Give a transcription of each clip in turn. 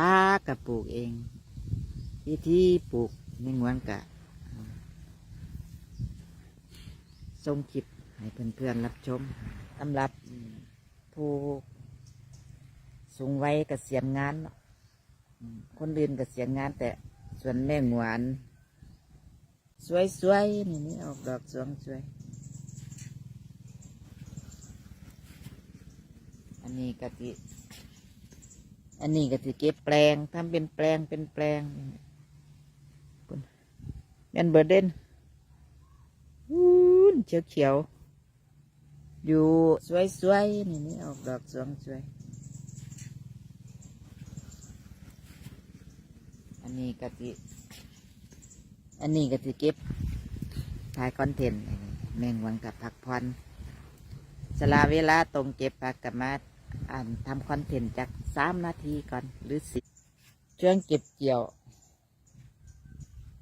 ฟ้ากับปลูกเองวิธีปลูกในงวนกะส่งคลิปให้เพื่อนๆรับชมสำหรับผู้สูงวัยเกษียณงานเนาะอืมคนอื่นเกษียณงาน แต่ส่วนแม่งวนสวยๆนี่นี่ออกดอกสวงสวย อันนี้กะทิ อันนี้กะทิเก็บแปลงทำเป็นแปลงเป็นแปลงปุ่นแม่นเบอร์เดนวู้นเขียวเขียว อยู่สวยๆนี่นี่ออกดอกสวงสวย อันนี้กะทิอันนี้กะทิเก็บถ่ายคอนเทนต์แมงวันกับผักพรสลาเวลาตรงเก็บผักกับมา อ่านทำคอนเทนต์จากสามนาทีก่อนหรือสิช่วงเก็บเกี่ยว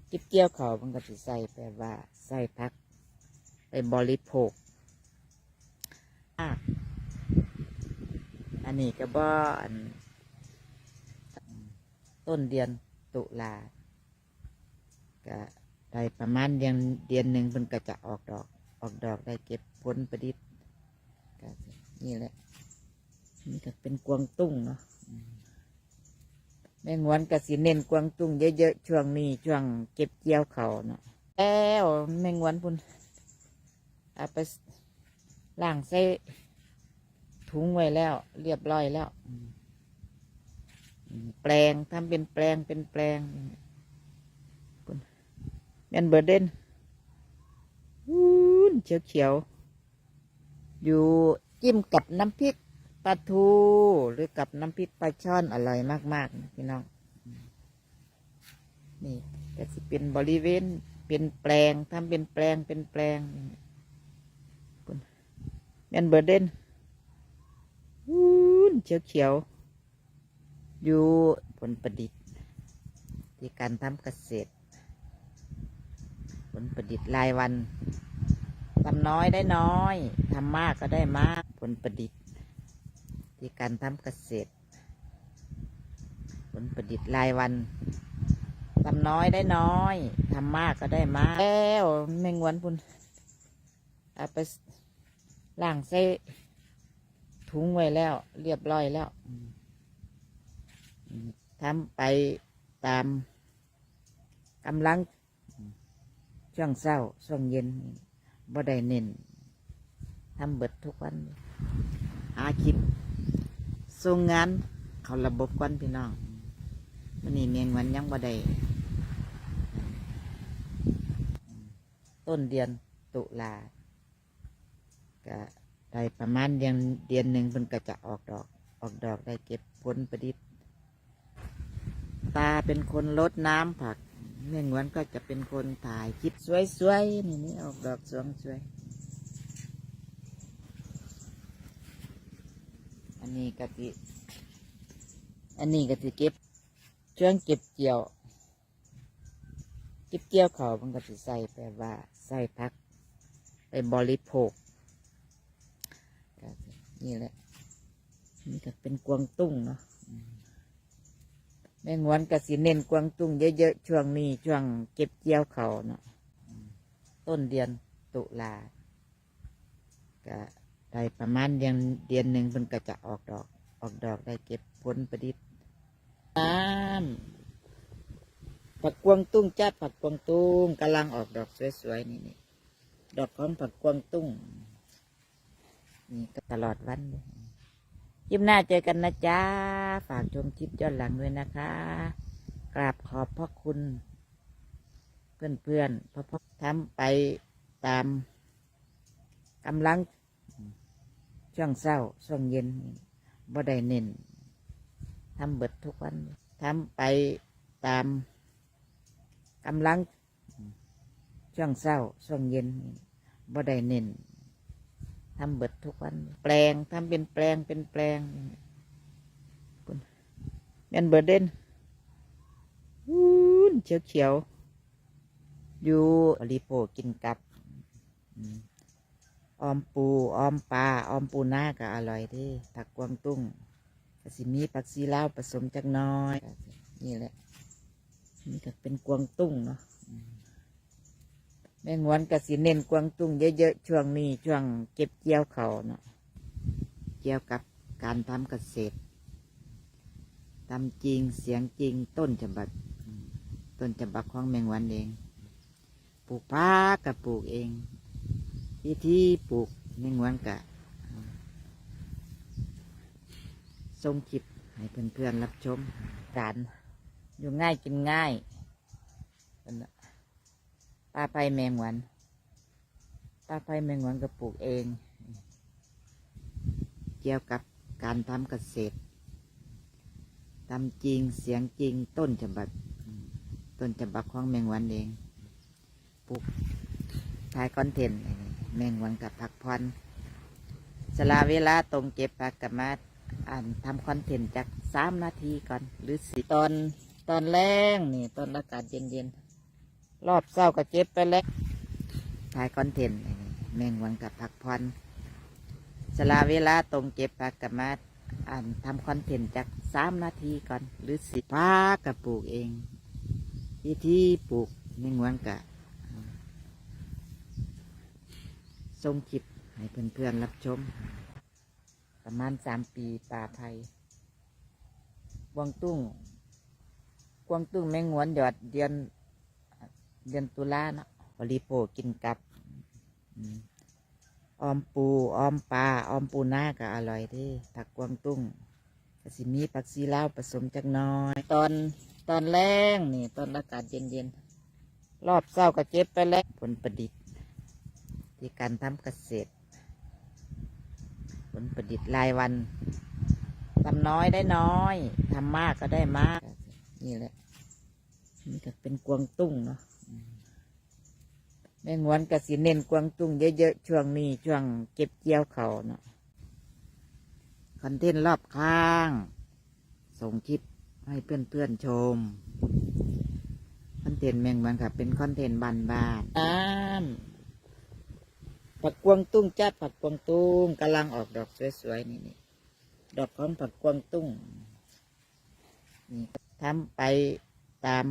เก็บเกี่ยวเขามันก็จะใส่แปลว่าใส่พัก ไปบริโภคอะอันนี้ก็บ่อันต้นเดือนตุลาก็ได้ประมาณเดือนเดือนหนึ่งมันก็จะออกดอก ออกดอกได้เก็บผลประดิษฐ์ก็นี่แหละ นี่ก็เป็นกวางตุ้งเนาะอืมแมงวันก็สิเน้นกวางตุ้งเยอะๆช่วงนี้ช่วงเก็บเกี่ยวเขาเนาะแล้วแมงวันพุ่นเอาไปล้างใส่ถุงไว้แล้ว เรียบร้อยแล้ว แปลงทำเป็นแปลงเป็นแปลงปุ่นแมนเบอร์เดนวู้นเขียวเขียวๆอยู่จิ้มกับน้ำพริก ปลาทูหรือกับน้ำพริกปลาช่อนอร่อยมากๆนะพี่น้องนี่ก็สิเป็นบริเวณเป็นแปลงทำเป็นแปลงเป็นแปลงปุ่นแมนเบอร์เดนวู้นเขียวเขียวอยู่ผลประดิษฐ์ ที่การทำเกษตร ผลประดิษฐ์รายวันทำน้อยได้น้อยทำมากก็ได้มากผลประดิษฐ์ ที่การทำเกษตร ผลประดิษฐ์รายวันทำน้อยได้น้อยทำมากก็ได้มากแล้วแมงวันพุ่นเอาไปล้างใส่ถุงไว้แล้ว เรียบร้อยแล้วทำไปตามกำลังช่วงเศร้าช่วงเย็นบ่ได้เน้นทำเบิดทุกวันหาคลิป ส่งงาน เขาระบบก่อนพี่น้องมันนี่เมียงวันยังบ่ได้ต้นเดือนตุลาก็ได้ประมาณเดือนเดือนหนึ่งมันก็จะออกดอก ออกดอกได้เก็บผลประดิษฐ์ ตาเป็นคนลดน้ำผักแม่งวันก็จะเป็นคนถ่ายคลิปสวยๆนี่นี่ออกดอกสวงสวย อันนี้กะทิอันนี้กะทิเก็บช่วงเก็บเกี่ยว เก็บเกี่ยวเขามันก็จะใส่แปลว่าใส่พัก ไปบริโภคนี่แหละ นี่ก็เป็นกวางตุ้งเนาะแมงวันก็สิเน้นกวางตุ้งเยอะๆช่วงนี้ช่วงเก็บเกี่ยวเขาวเนาะต้นเดือนตุลาก็ ได้ประมาณเดือนเดือนหนึ่งมันก็จะออกดอก ออกดอกได้เก็บผลประดิษฐ์น้ำผักกวางตุ้งจ้าผักกวางตุ้งกำลังออกดอกสวยๆนี่นี่ดอกของผักกวางตุ้งนี่ก็ตลอดวันยคลิปหน้าเจอกันนะจ๊ะฝากชมคลิปย้อนหลังด้วยนะคะ กราบขอบพระคุณ เพื่อนๆเพราะทำไปตามกำลัง ช่วงเศร้าช่วงเย็นบ่ได้เน้นทำเบิดทุกวันทำไปตามกำลังช่วงเศร้าช่วงเย็นบ่ได้เน้นทำเบิดทุกวัน แปลงทำเป็นแปลงเป็นแปลงปุ่นเบิดเด่นวู้นเขียวเขียวอยู่ริโภคกินกับ อืม ออมปูออมปลาออมปูหน้าก็อร่อยที่ผักกวางตุ้งก็สิมีผักซีเลาผสมจักน้อย นี่แหละ นี่ก็เป็นกวางตุ้งเนาะแม่งวนก็สิเน้นกวางตุ้งเยอะๆช่วงนี้ช่วงเก็บเกี่ยวเขาเนาะเกี่ยวกับการทำเกษตรทำจริงเสียงจริงต้นฉบับต้นฉบับของแมงวันเอง ปลูกพักกับปลูกเอง วิธีปลูกแมงวันกะส่งคลิปให้เพื่อนๆรับชมการอยู่ง่ายกินง่ายป้าไปแมงวันป้าไปแมงวันก็ปลูกเอง เกี่ยวกับการทำเกษตรทำจริงเสียงจริงต้นฉบับ ต้นฉบับของแมงวันเอง ปลูกถ่ายคอนเทนต์ แมงวันกับพักพรสลาเวลาตรงเก็บผักกับมาอ่านทำคอนเทนต์จากสามนาทีก่อน หรือสี่ตอนตอนแรงนี่ตอนอากาศเย็นๆ รอบเศร้าก็เจ็บไปแล้วถ่ายคอนเทนต์แมงวันกับพักพรสลาเวลาตรงเก็บผักกับมาอ่านทำคอนเทนต์จากสามนาทีก่อน หรือสี่พักกับปลูกเองวิธีปลูกแมงวันกะ ส่งคลิปให้เพื่อนๆรับชม ประมาณสามปีป่าไผ่กวางตุ้งกวางตุ้งแมงวนหยอดเดือนเดือนตุลาเนาะบริโภคกินกับออมปูออมปลาออมปูหน้าก็อร่อยที่ผักกวางตุ้งก็สิมีผักซีเลาผสมจักน้อย ตอนตอนแรงนี่ตอนอากาศเย็นๆรอบเศร้าก็เจ็บไปแล้วผลประดิษฐ์ ที่การทำเกษตร ผลประดิษฐ์รายวันทำน้อยได้น้อยทำมากก็ได้มาก นี่แหละนี่ก็เป็นกวางตุ้งเนาะแม่งวนก็สิเน้นกวางตุ้งเยอะๆช่วงนี้ช่วงเก็บเกี่ยวเขาวเนาะคอนเทนต์รอบข้าง ส่งคลิปให้เพื่อนๆชมคอนเทนต์แมงมันค่ะเป็นคอนเทนต์บานบานๆน้ำ ผักกวางตุ้งจ้าผักกวางตุ้งกำลังออกดอกสวยๆนี่นี่ดอกของผักกวางตุ้งนี่ทำไปตาม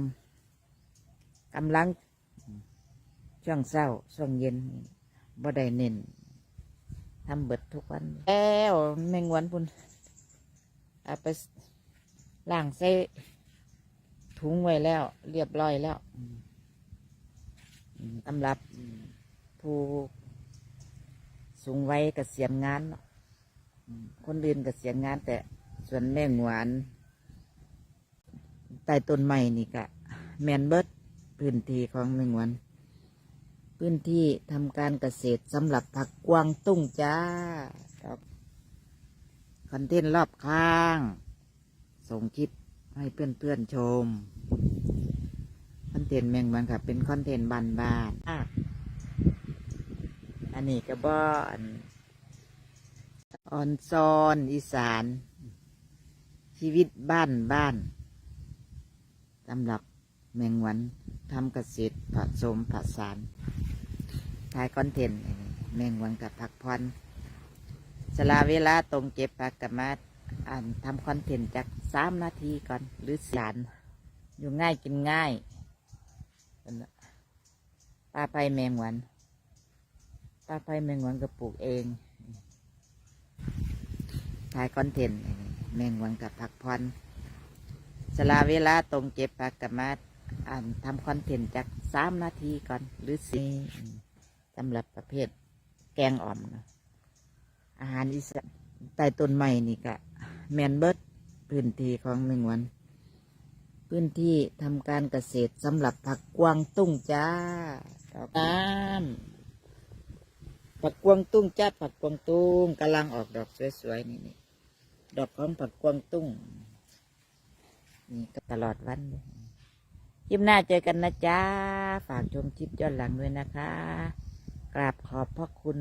กำลังช่วงเศร้าช่วงเย็นบ่ได้เน้นทำเบิดทุกวันแล้วแมงวันพุ่นเอาไปล้างใส่ถุงไว้แล้ว เรียบร้อยแล้วอืมอืมสำรับผู้ สูงวัยเกษียณงานเนาะอืมคนอื่นเกษียณงาน แต่ส่วนแม่งหวานใต้ต้นไม้นี่กะ แมนเบิดพื้นที่ของแมงหวานพื้นที่ทำการเกษตรสำหรับผักกวางตุ้งจ้าครับคอนเทนต์รอบข้าง ส่งคลิปให้เพื่อนเพื่อนๆชม คอนเทนต์แมงมันค่ะเป็นคอนเทนต์บานบานๆ อันนี้ก็บอนออนซอนอีสาน ชีวิตบ้านบ้านสำหรับแมงวันทำเกษตรผสมผสานถ่ายคอนเทนต์แมงวันกับผักพรสลาเวลาตรงเก็บผักกับมาอ่านทำคอนเทนต์จากสามนาทีก่อนหรือสานอยู่ง่ายกินง่ายป็นน่ะป้าไปแมงวัน ป้าไปแมงวันก็ปลูกเองถ่ายคอนเทนต์แมงวันกับผักพรสลาเวลาตรงเก็บผักกับมาอ่านทำคอนเทนต์จากสามนาทีก่อนหรือสี่สำหรับประเภทแกงอ่อมนะอาหารอีสานใต้ต้นไม้นี่กะแมนเบิร์ดพื้นที่ของหนึ่งวัน พื้นที่ทำการเกษตรสำหรับผักกวางตุ้งจ้าน้ำ ผักกวางตุ้งจ้าผักกวางตุ้งกำลังออกดอกสวยๆนี่นี่ดอกของผักกวางตุ้งนี่ก็ตลอดวันเลยคลิปหน้าเจอกันนะจ้าฝากชมคลิปย้อนหลังด้วยนะคะ กราบขอบพระคุณ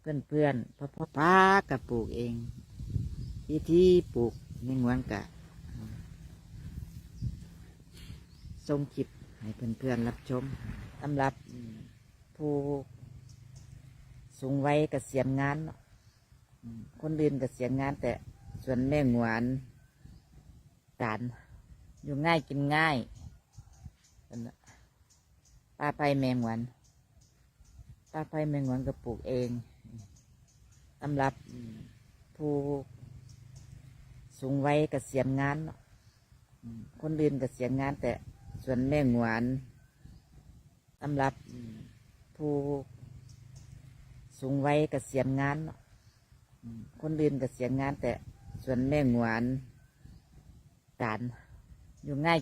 เพื่อนเพื่อนๆพ่อพ่อป้ากับปลูกเองที่ที่ปลูกในงวนกะส่งคลิปให้เพื่อนเพื่อนๆรับชมสำหรับผู้ สูงวัยเกษียณงานเนาะอืมคนอื่นเกษียณงาน แต่สวนแม่งหวานจานอยู่ง่ายกินง่ายนั่นน่ะป้าไผ่แมงหวานป้าไผ่แมงหวานก็ปลูกเองสำหรับผู้สูงวัยเกษียณงานเนาะอืมคนอื่นเกษียณงาน แต่สวนแม่งหวานสำหรับผู้ สูงวัยเกษียณงานเนาะอืมคนอื่นเกษียณงาน แต่สวนแม่งหวานจานอยู่ง่าย